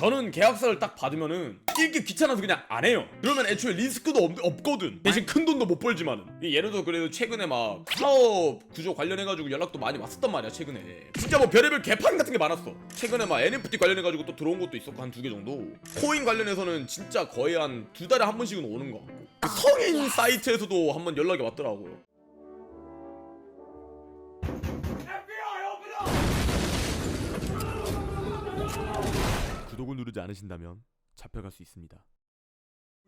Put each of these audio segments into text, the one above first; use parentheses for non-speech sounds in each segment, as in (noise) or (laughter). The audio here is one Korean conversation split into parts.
저는 계약서를 딱 받으면은 읽기 귀찮아서 그냥 안 해요. 그러면 애초에 리스크도 없, 없거든. 대신 큰 돈도 못 벌지만은. 이 예를 들어 그래도 최근에 막 사업 구조 관련해가지고 연락도 많이 왔었단 말이야 최근에. 진짜 뭐 별의별 개판 같은 게 많았어. 최근에 막 NFT 관련해가지고 또 들어온 것도 있었고 한 두 개 정도. 코인 관련해서는 진짜 거의 한 두 달에 한 번씩은 오는 거 같고. 그 성인 사이트에서도 한 번 연락이 왔더라고요. 구독을 누르지 않으신다면 잡혀갈 수 있습니다.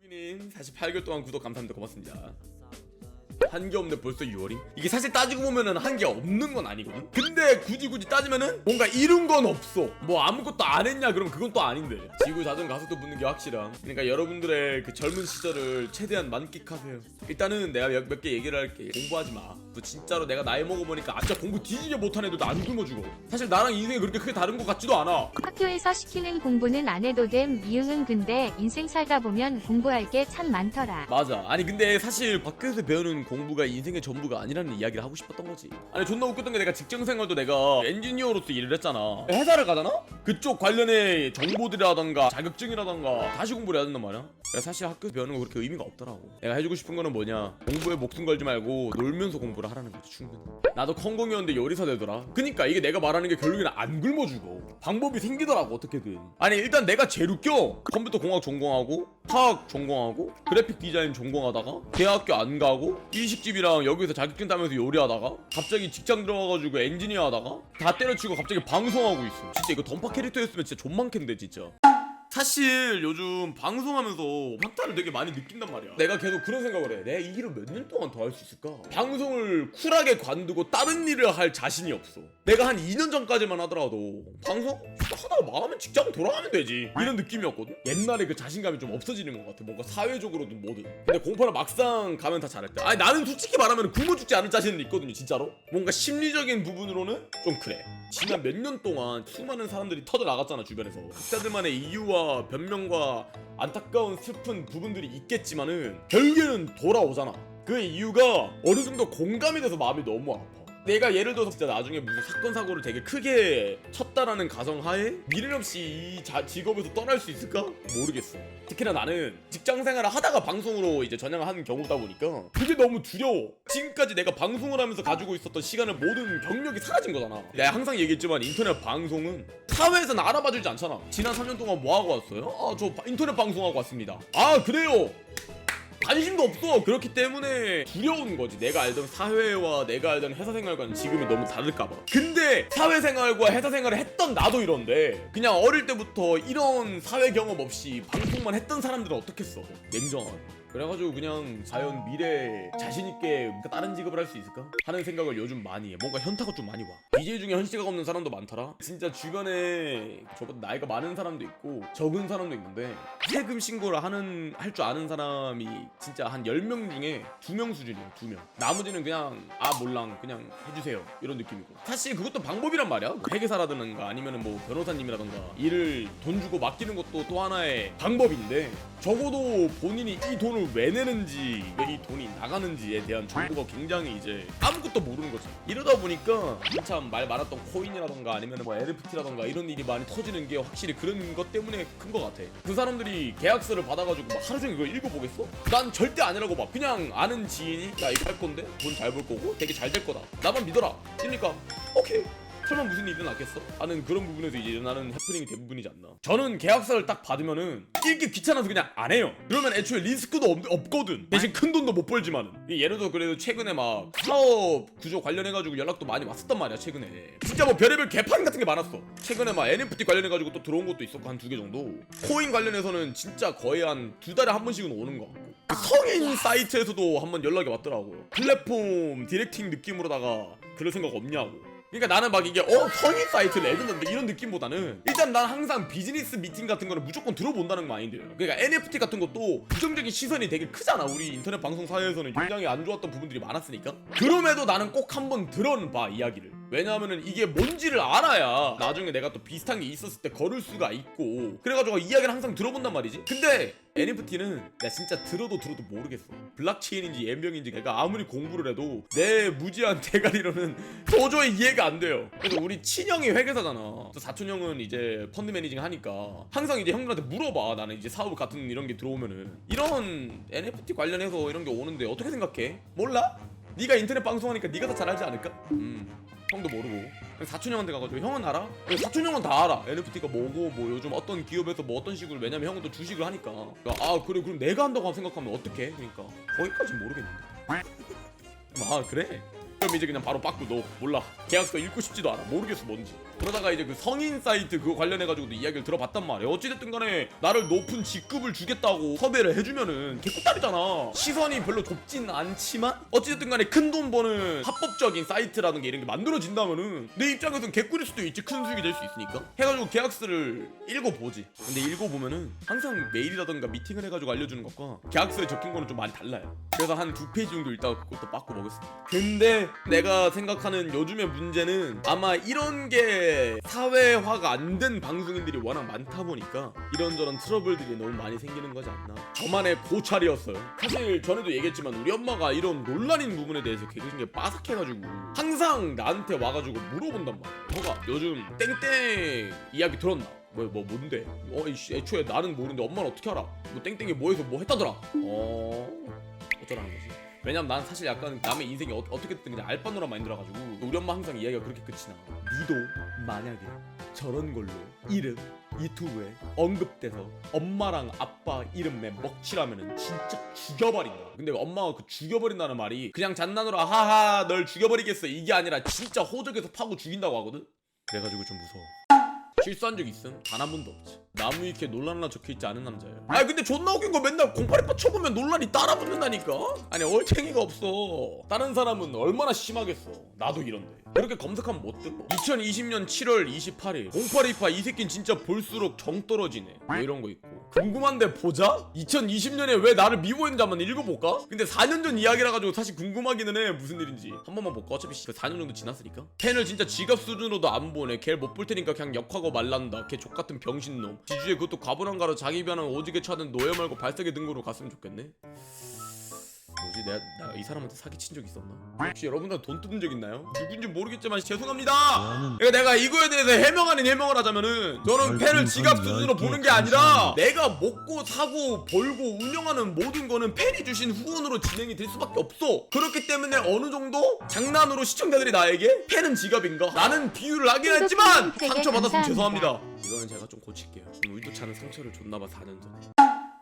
님 48개월 동안 구독 감사합니다. 고맙습니다. 한게 없네 벌써 6월임? 이게 사실 따지고 보면은 한게 없는 건 아니거든? 근데 굳이 굳이 따지면은 뭔가 이룬 건 없어. 뭐 아무것도 안 했냐 그럼 그건 또 아닌데. 지구 자전 가속도 붙는 게 확실함. 그러니까 여러분들의 그 젊은 시절을 최대한 만끽하세요. 일단은 내가 몇 개 얘기를 할게. 공부하지 마. 너 진짜로 내가 나이 먹어보니까 아, 진짜 공부 뒤지게 못한 애도 안 굶어 죽어. 사실 나랑 인생이 그렇게 크게 다른 것 같지도 않아. 학교에서 시키는 공부는 안 해도 됨. 이응은 근데 인생 살다 보면 공부할 게 참 많더라. 맞아. 아니 근데 사실 밖에서 배우는 공부 가 인생의 전부가 아니라는 이야기를 하고 싶었던 거지. 아니 존나 웃겼던 게 내가 직장 생활도 내가 엔지니어로서 일을 했잖아. 회사를 가잖아? 그쪽 관련의 정보들이라던가 자격증이라던가 다시 공부를 해야 된단 말이야. 내가 사실 학교에서 배우는 거 그렇게 의미가 없더라고. 내가 해주고 싶은 거는 뭐냐? 공부에 목숨 걸지 말고 놀면서 공부를 하라는 거지 충분히. 나도 컴공이었는데 요리사 되더라. 그니까 이게 내가 말하는 게 결국에는 안 굶어 죽어. 방법이 생기더라고 어떻게든. 아니 일단 내가 제일 웃겨. 컴퓨터 공학 전공하고 화학 전공하고 그래픽 디자인 전공하다가 대학교 안 가고 일식집이랑 여기서 자격증 따면서 요리하다가 갑자기 직장 들어가가지고 엔지니어 하다가 다 때려치고 갑자기 방송하고 있어. 진짜 이거 던파 캐릭터였으면 진짜 존망캔데 진짜. 사실 요즘 방송하면서 확타를 되게 많이 느낀단 말이야. 내가 계속 그런 생각을 해. 내가 이 일을 몇 년 동안 더 할 수 있을까? 방송을 쿨하게 관두고 다른 일을 할 자신이 없어. 내가 한 2년 전까지만 하더라도 방송 하다가 망하면 직장 돌아가면 되지. 이런 느낌이었거든. 옛날에 그 자신감이 좀 없어지는 것 같아. 뭔가 사회적으로든 뭐든. 근데 공파를 막상 가면 다 잘할 때. 아니 나는 솔직히 말하면 굶어 죽지 않을 자신은 있거든요. 진짜로. 뭔가 심리적인 부분으로는 좀 그래. 지난 몇 년 동안 수많은 사람들이 터져 나갔잖아 주변에서 각자들만의 이유와 변명과 안타까운 슬픈 부분들이 있겠지만은 결국에는 돌아오잖아. 그 이유가 어느 정도 공감이 돼서 마음이 너무 아파. 내가 예를 들어서 진짜 나중에 무슨 사건 사고를 되게 크게 쳤다라는 가정하에 미련 없이 이 자- 직업에서 떠날 수 있을까? 모르겠어. 특히나 나는 직장 생활을 하다가 방송으로 이제 전향을 하는 경우다 보니까 그게 너무 두려워. 지금까지 내가 방송을 하면서 가지고 있었던 시간을 모든 경력이 사라진 거잖아. 내가 항상 얘기했지만 인터넷 방송은 사회에서는 알아봐주지 않잖아. 지난 3년 동안 뭐 하고 왔어요? 아 저 인터넷 방송하고 왔습니다. 아 그래요. 관심도 없어. 그렇기 때문에 두려운 거지. 내가 알던 사회와 내가 알던 회사 생활과는 지금이 너무 다를까봐. 근데 사회 생활과 회사 생활을 했던 나도 이런데 그냥 어릴 때부터 이런 사회 경험 없이 방송만 했던 사람들은 어떻겠어? 냉정한 그래가지고 그냥 과연 미래에 자신있게 다른 직업을 할 수 있을까? 하는 생각을 요즘 많이 해. 뭔가 현타가 좀 많이 와. BJ 중에 현시가 없는 사람도 많더라. 진짜 주변에 저보다 나이가 많은 사람도 있고 적은 사람도 있는데 세금 신고를 하는 할 줄 아는 사람이 진짜 한 10명 중에 2명 수준이야 2명. 나머지는 그냥 아 몰랑 그냥 해주세요. 이런 느낌이고. 사실 그것도 방법이란 말이야. 뭐 회계사라든가 아니면은 뭐 변호사님이라든가 일을 돈 주고 맡기는 것도 또 하나의 방법인데 적어도 본인이 이 돈을 왜 내는지 왜 이 돈이 나가는지에 대한 정보가 굉장히 이제 아무것도 모르는 거지 이러다 보니까 한참 말 많았던 코인이라던가 아니면 뭐 LFT라던가 이런 일이 많이 터지는 게 확실히 그런 것 때문에 큰 것 같아. 그 사람들이 계약서를 받아가지고 막 하루 종일 이걸 읽어보겠어? 난 절대 아니라고 봐 그냥 아는 지인이 나 이거 할 건데 돈 잘 벌 거고 되게 잘 될 거다. 나만 믿어라. 오케이 설마 무슨 일이 났겠어? 하는 그런 부분에서 이제 일어나는 해프닝이 대부분이지 않나. 저는 계약서를 딱 받으면은 읽기 귀찮아서 그냥 안 해요. 그러면 애초에 리스크도 없, 없거든. 대신 큰 돈도 못 벌지만은. 이 예를 들어 그래도 최근에 막 사업 구조 관련해가지고 연락도 많이 왔었단 말이야 최근에. 진짜 뭐 별의별 개판 같은 게 많았어. 최근에 막 NFT 관련해가지고 또 들어온 것도 있었고 한 두 개 정도. 코인 관련해서는 진짜 거의 한 두 달에 한 번씩은 오는 것 같고. 그 성인 사이트에서도 한번 연락이 왔더라고요. 플랫폼 디렉팅 느낌으로다가 그럴 생각 없냐고 그러니까 나는 막 이게 어 성인 사이트 레전드인데 이런 느낌보다는 일단 난 항상 비즈니스 미팅 같은 거를 무조건 들어본다는 마인드예요. 그러니까 NFT 같은 것도 부정적인 시선이 되게 크잖아. 우리 인터넷 방송 사회에서는 굉장히 안 좋았던 부분들이 많았으니까. 그럼에도 나는 꼭 한번 들어는 봐 이야기를. 왜냐하면은 이게 뭔지를 알아야 나중에 내가 또 비슷한 게 있었을 때 걸을 수가 있고 그래가지고 이야기를 항상 들어본단 말이지. 근데 NFT는 나 진짜 들어도 들어도 모르겠어. 블록체인인지 엠병인지 내가 아무리 공부를 해도 내 무지한 (laughs) 대가리로는 도저히 이해가 안 돼요. 그래서 우리 친형이 회계사잖아. 저 사촌 형은 이제 펀드 매니징 하니까 항상 이제 형들한테 물어봐. 나는 이제 사업 같은 이런 게 들어오면은. 이런 NFT 관련해서 이런 게 오는데 어떻게 생각해? 몰라? 네가 인터넷 방송하니까 네가 더잘 알지 않을까? 음 형도 모르고. 그래서 사촌 형한테 가가지고 형은 알아? 그래서 사촌 형은 다 알아. NFT가 뭐고 뭐 요즘 어떤 기업에서 뭐 어떤 식으로 왜냐면 형은 또 주식을 하니까. 그러니까 아 그래 그럼 내가 한다고 생각하면 어떡해? 그러니까. 거기까진 모르겠는데. (laughs) 아 그래? 그럼 이제 그냥 바로 빠꾸 너 몰라. 계약서 읽고 싶지도 않아. 모르겠어 뭔지. 그러다가 이제 그 성인 사이트 그거 관련해가지고도 이야기를 들어봤단 말이야. 어찌됐든 간에 나를 높은 직급을 주겠다고 섭외를 해주면은 개꿀딸이잖아. 시선이 별로 좁진 않지만 어찌됐든 간에 큰 돈 버는 합법적인 사이트라는 게 이런 게 만들어진다면은 내 입장에서는 개꿀일 수도 있지. 큰 수익이 될 수 있으니까. 해가지고 계약서를 읽어보지. 근데 읽어보면은 항상 메일이라던가 미팅을 해가지고 알려주는 것과 계약서에 적힌 거는 좀 많이 달라요. 그래서 한 두 페이지 정도 읽다가 그것도 빠꾸 먹었습니다. 근데 내가 생각하는 요즘의 문제는 아마 이런 게 사회화가 안 된 방송인들이 워낙 많다 보니까 이런저런 트러블들이 너무 많이 생기는 거지 않나 저만의 고찰이었어요 사실 전에도 얘기했지만 우리 엄마가 이런 논란인 부분에 대해서 굉장히 빠삭해가지고 항상 나한테 와가지고 물어본단 말이야 형아 요즘 땡땡 이야기 들었나? 뭐, 뭐 뭔데? 어, 이씨, 애초에 나는 모르는데 엄마는 어떻게 알아? 뭐 땡땡이 뭐해서 뭐 했다더라? 어... 어쩌라는 거지? 왜냐면 난 사실 약간 남의 인생이 어, 떻게 됐든 그냥 알바노란 마인드라가지고 우리 엄마 항상 이야기가 그렇게 끝이 나. 니도 만약에 저런 걸로 이름 유튜브에 언급돼서 엄마랑 아빠 이름에 먹칠하면은 진짜 죽여버린다 근데 엄마가 그 죽여버린다는 말이 그냥 장난으로 하하 널 죽여버리겠어 이게 아니라 진짜 호적에서 파고 죽인다고 하거든? 그래가지고 좀 무서워 실수한 적 있음? 단 한 번도 없지. 나무 위키에 논란 하나 적혀있지 않은 남자예요. 아니 근데 존나 웃긴 거 맨날 공파리파 쳐보면 논란이 따라붙는다니까? 아니 얼탱이가 없어. 다른 사람은 얼마나 심하겠어. 나도 이런데. 그렇게 검색하면 못 뜸? 2020년 7월 28일. 공파리파 이 새끼는 진짜 볼수록 정 떨어지네. 뭐 이런 거 있고 궁금한데 보자? 2020년에 왜 나를 미워했는지 한번 읽어볼까? 근데 4년 전 이야기라 가지고 사실 궁금하기는 해. 무슨 일인지. 한 번만 볼까? 어차피 씨, 4년 정도 지났으니까. 팬을 진짜 지갑 수준으로도 안 보내 걔를 못볼 테니까 그냥 역하고 말란다. 걔 족같은 병신놈. 지주에 그것도 과분한가로 자기 변은 오지게 차는 노예 말고 발색의 등으로 갔으면 좋겠네 뭐지 내가, 내가 이 사람한테 사기친 적 있었나? 혹시 여러분들 돈 뜯은 적 있나요? 누군지 모르겠지만 죄송합니다. 그러니까 내가 이거에 대해서 해명 아닌 해명을 하자면은 저는 팬을 지갑 수준으로 보는 게 아니라 내가 먹고 사고 벌고 운영하는 모든 거는 팬이 주신 후원으로 진행이 될 수밖에 없어. 그렇기 때문에 어느 정도 장난으로 시청자들이 나에게 팬은 지갑인가? 라는 비유를 하긴 했지만 상처받았으면 죄송합니다. 이거는 제가 좀 고칠게요. 좀 의도치 않은 상처를 줬나봐 4년 전에.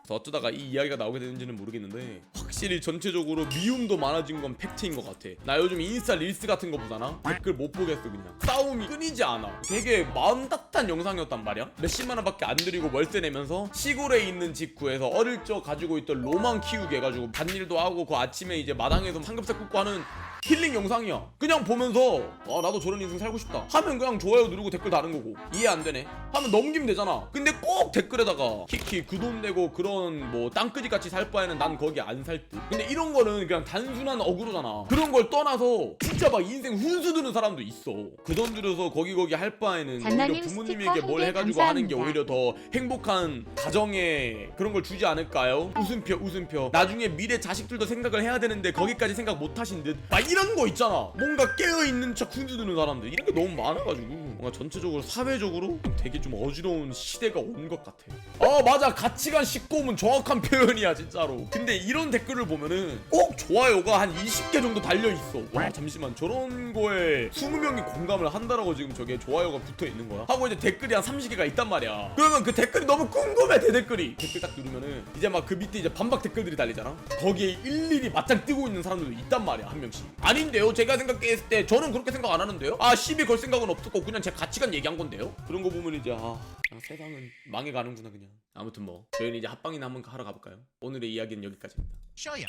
어쩌다가 이 이야기가 나오게 되는지는 모르겠는데 확실히 전체적으로 미움도 많아진 건 팩트인 것 같아. 나 요즘 인스타 릴스 같은 거 보잖아 댓글 못 보겠어 그냥. 싸움이 끊이지 않아. 되게 마음 따뜻한 영상이었단 말이야. 몇십만 원밖에 안 들이고 월세 내면서 시골에 있는 집 구해서 어릴 적 가지고 있던 로망 키우게 해가지고 밭일도 하고 그 아침에 이제 마당에서 삼겹살 굽고 하는 힐링 영상이야. 그냥 보면서 아 나도 저런 인생 살고 싶다. 하면 그냥 좋아요 누르고 댓글 다는 거고. 이해 안 되네. 하면 넘기면 되잖아. 근데 꼭 댓글에다가 키키 그 돈 내고 그런 뭐 땅끄지 같이 살 바에는 난 거기 안 살 듯. 근데 이런 거는 그냥 단순한 어그로잖아. 그런 걸 떠나서 진짜 막 인생 훈수 드는 사람도 있어. 그 돈 들여서 거기 거기 할 바에는 오히려 부모님에게 뭘 해가지고 하는 게 감사합니다. 오히려 더 행복한 가정에 그런 걸 주지 않을까요? 웃음표 웃음표. 나중에 미래 자식들도 생각을 해야 되는데 거기까지 생각 못 하신 듯막 이런 거 있잖아. 뭔가 깨어있는 척 흔드는 사람들. 이런 게 너무 많아가지고. 뭔가 전체적으로 사회적으로 되게 좀 어지러운 시대가 온 것 같아. 어 맞아. 가치관 19면 정확한 표현이야 진짜로. 근데 이런 댓글을 보면은 꼭 좋아요가 한 20개 정도 달려있어. 와 잠시만. 저런 거에 20명이 공감을 한다라고 지금 저게 좋아요가 붙어있는 거야? 하고 이제 댓글이 한 30개가 있단 말이야. 그러면 그 댓글이 너무 궁금해 대댓글이. 댓글 딱 누르면은 이제 막 그 밑에 이제 반박 댓글들이 달리잖아. 거기에 일일이 맞짱 뜨고 있는 사람들도 있단 말이야 한 명씩 아닌데요 제가 생각했을 때 저는 그렇게 생각 안 하는데요 아 시비 걸 생각은 없었고 그냥 제 가치관 얘기한 건데요 그런 거 보면 이제 아 그냥 세상은 망해가는구나 그냥 아무튼 뭐 저희는 이제 합방이나 한번 하러 가볼까요 오늘의 이야기는 여기까지입니다 ya.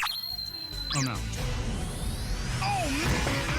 Oh no. Oh.